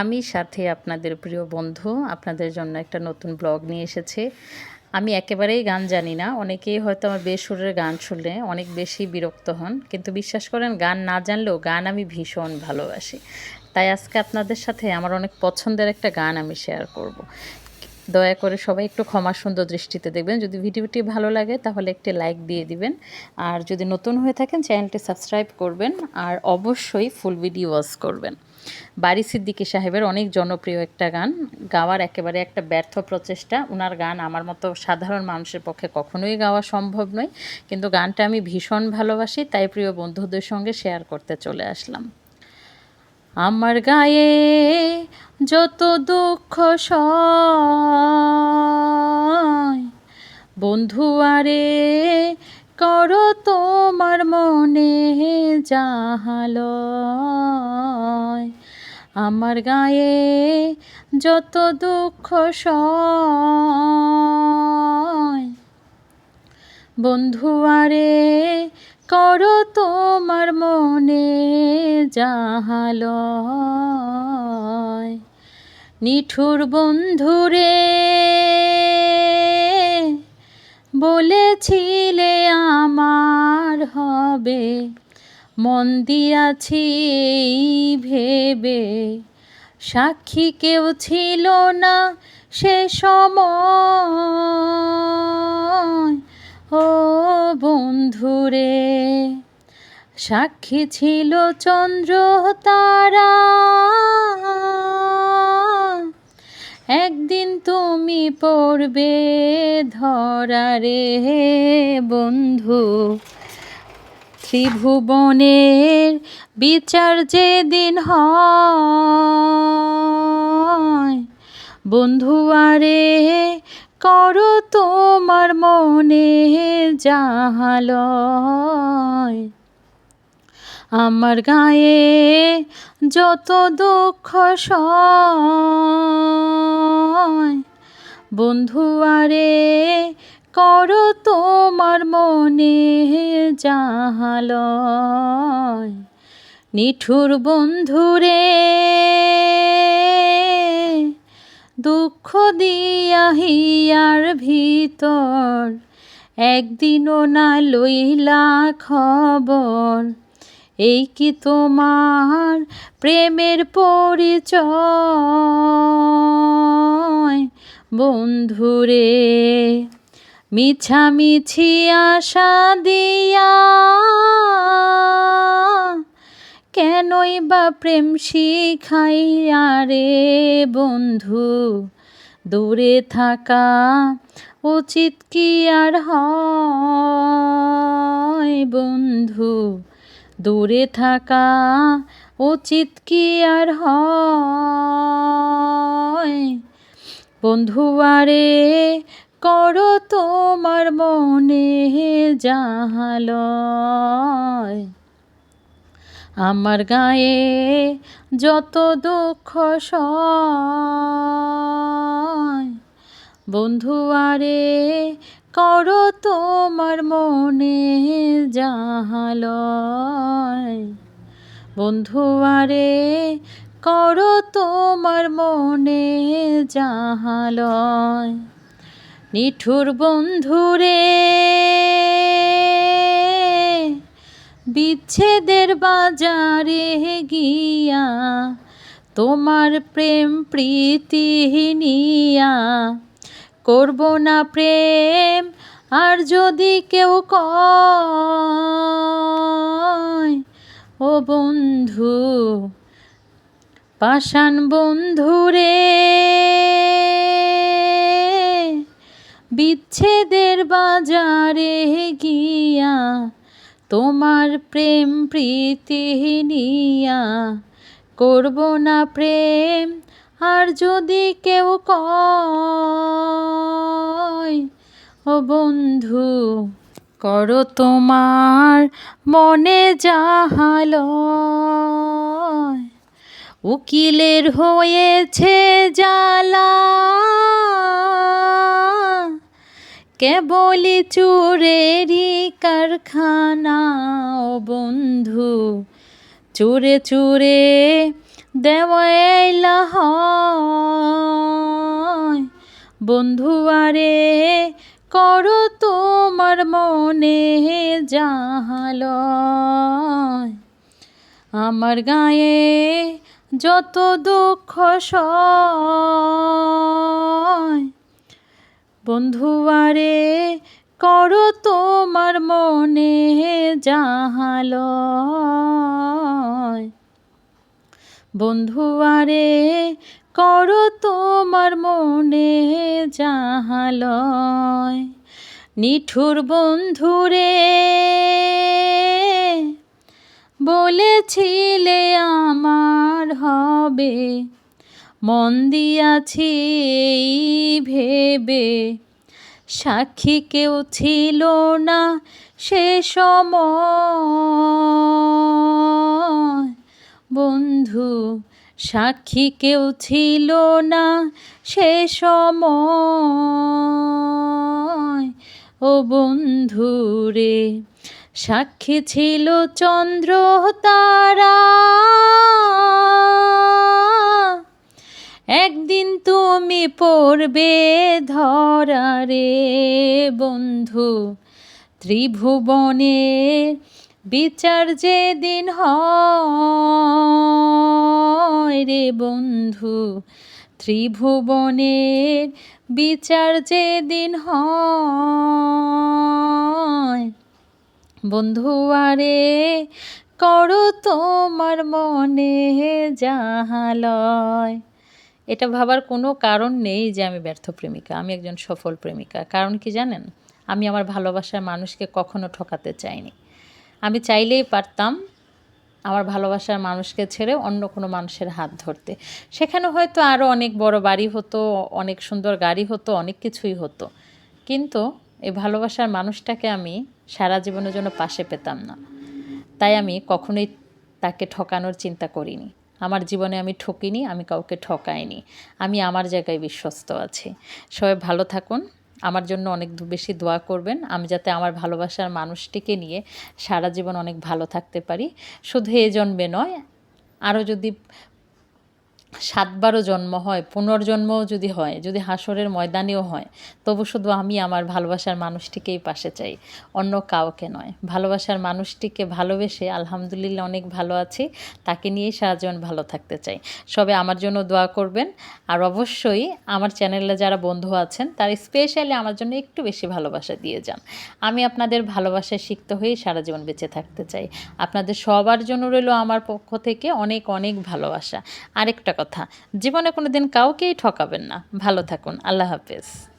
আমি সাথে আপনাদের প্রিয় বন্ধু, আপনাদের জন্য একটা নতুন ব্লগ নিয়ে এসেছে। আমি একেবারেই গান জানি না, অনেকেই হয়তো আমার বেসুরের গান শুনলে অনেক বেশি বিরক্ত হন, কিন্তু বিশ্বাস করেন, গান না জানলেও গান আমি ভীষণ ভালোবাসি। তাই আজকে আপনাদের সাথে আমার অনেক পছন্দের একটা গান আমি শেয়ার করব। দয়া করে সবাই একটু ক্ষমা সুন্দর দৃষ্টিতে দেখবেন, যদি ভিডিওটি ভালো লাগে তাহলে একটি লাইক দিয়ে দিবেন। আর যদি নতুন হয়ে থাকেন চ্যানেলটি সাবস্ক্রাইব করবেন, আর অবশ্যই ফুল ভিডিও ওয়াচ করবেন। বাড়ি সিদ্দিকী সাহেবের অনেক জনপ্রিয় একটা গান। গাওয়ার একেবারে একটা ব্যর্থ প্রচেষ্টা। ওনার গান আমার মতো সাধারণ মানুষের পক্ষে কখনোই গাওয়া সম্ভব নয়। কিন্তু গানটা আমি ভীষণ ভালোবাসি, তাই প্রিয় বন্ধুদের সঙ্গে শেয়ার করতে চলে আসলাম। আমার গায়ে যত দুঃখ সয়, বন্ধু আরে করো তোমার মনে জাহালয় আমার গায়ে যত দুঃখ বন্ধু, আরে, করো তোমার মনে জাহালয় নিঠুর বন্ধুরে বলেছিলে আমার হবে, মন দিয়াছি ভেবে। সাক্ষী কেউ ছিল না সে সময়। ও বন্ধুরে, সাক্ষী ছিল চন্দ্র তারা। একদিন তুমি পড়বে ধরারে বন্ধু। ত্রিভুবনের বিচার যেদিন হয়, বন্ধু আরে, করো তোমার মনে জাহালয় আমার গায়ে যত দুঃখ সয় বন্ধু, আরে করো তোমার মনে জাহালয় নিঠুর বন্ধুরে দুঃখ দিয়া হিয়ার ভিতর একদিনও না লইলা খবর। এই কি তোমার প্রেমের পরিচয়? বন্ধুরে, মিছামিছি আশা দিয়া কেনই বা প্রেম শিখাইয়া রে বন্ধু? দূরে থাকা উচিত কি আর হয় বন্ধু? দূরে থাকা উচিত কি আর হয় বন্ধু আরে করো তোমার মনে জাহালয় আমার গায়ে যত দুঃখ সয়। বন্ধু আরে করো তোমার মনে জাহালয় বন্ধু আরে করো তোমার মনে জাহালয় নিঠুর বন্ধুরে, বিচ্ছেদের বাজারে গিয়া তোমার প্রেম প্রীতি নিয়া করব না প্রেম, আর যদি কেউ কয়, ও বন্ধু পাষাণ বন্ধুরে। বিচ্ছেদের বাজারে গিয়া তোমার প্রেম প্রীতি নিয়া করব না প্রেম, আর যদি কেউ কয়, ও বন্ধু, করো তোমার মনে জাহালয় উকিলের হয়েছে জ্বালা। কেবলই চোরেরই কারখানা ও বন্ধু, চোরে চোরে দেওয়াইলা বন্ধু, আরে করো তোমার মনে জাহালয় আমার গায়ে যত দুঃখ বন্ধুয়ারে করো তোমার মনে জাহালয় বন্ধুয়ারে করো তোমার মনে জাহালয় নিঠুর বন্ধুরে বলেছিলে আমার হবে। মন দিয়াছি এই ভেবে। সাক্ষী কেউ ছিল না সে সময়। বন্ধু, সাক্ষী কেউ ছিল না সে সময়। ও বন্ধু রে সাক্ষী ছিল চন্দ্র তারা। একদিন তুমি পড়বে ধরা রে বন্ধু ত্রিভুবনের বিচার যেদিন হয় রে বন্ধু ত্রিভুবনের বিচার যেদিন হয়। বন্ধু আরে করো তোমার মনে জাহালয় এটা ভাবার কোনো কারণ নেই যে আমি ব্যর্থ প্রেমিকা, আমি একজন সফল প্রেমিকা। কারণ কি জানেন? আমি আমার ভালোবাসার মানুষকে কখনো ঠকাতে চাইনি। আমি চাইলেই পারতাম আমার ভালোবাসার মানুষকে ছেড়ে অন্য কোনো মানুষের হাত ধরতে। সেখানে হয়তো আরও অনেক বড় বাড়ি হতো, অনেক সুন্দর গাড়ি হতো, অনেক কিছুই হতো। কিন্তু এই ভালোবাসার মানুষটাকে আমি সারা জীবনের জন্য পাশে পেতাম না। তাই আমি কখনোই তাকে ঠকানোর চিন্তা করিনি। আমার জীবনে আমি ঠকিনি, আমি কাউকে ঠকাইনি। আমি আমার জায়গায় বিশ্বস্ত আছি। সবাই ভালো থাকুন। আমার জন্য অনেক বেশি দোয়া করবেন। আমি যাতে আমার ভালোবাসার মানুষটিকে নিয়ে সারা জীবন অনেক ভালো থাকতে পারি। শুধু এ জন্মে নয়, আরও যদি সাতবারও জন্ম হয়, পুনর্জন্মও যদি হয়, যদি হাসরের ময়দানেও হয়, তবু শুধু আমি আমার ভালোবাসার মানুষটিকেই পাশে চাই, অন্য কাউকে নয়। ভালোবাসার মানুষটিকে ভালোবেসে আলহামদুলিল্লাহ অনেক ভালো আছি, তাকে নিয়েই সারা জীবন ভালো থাকতে চাই। সবে আমার জন্য দোয়া করবেন, আর অবশ্যই আমার চ্যানেলে যারা বন্ধু আছেন, তারা স্পেশালি আমার জন্য একটু বেশি ভালোবাসা দিয়ে যান। আমি আপনাদের ভালোবাসায় শিখত হয়েই সারা জীবন বেঁচে থাকতে চাই। আপনাদের সবার জন্য রইল আমার পক্ষ থেকে অনেক অনেক ভালোবাসা। আরেকটা কথা। জীবনে কোনো দিন কাউকেই ঠকাবেন না। ভালো থাকুন। আল্লাহ হাফেজ।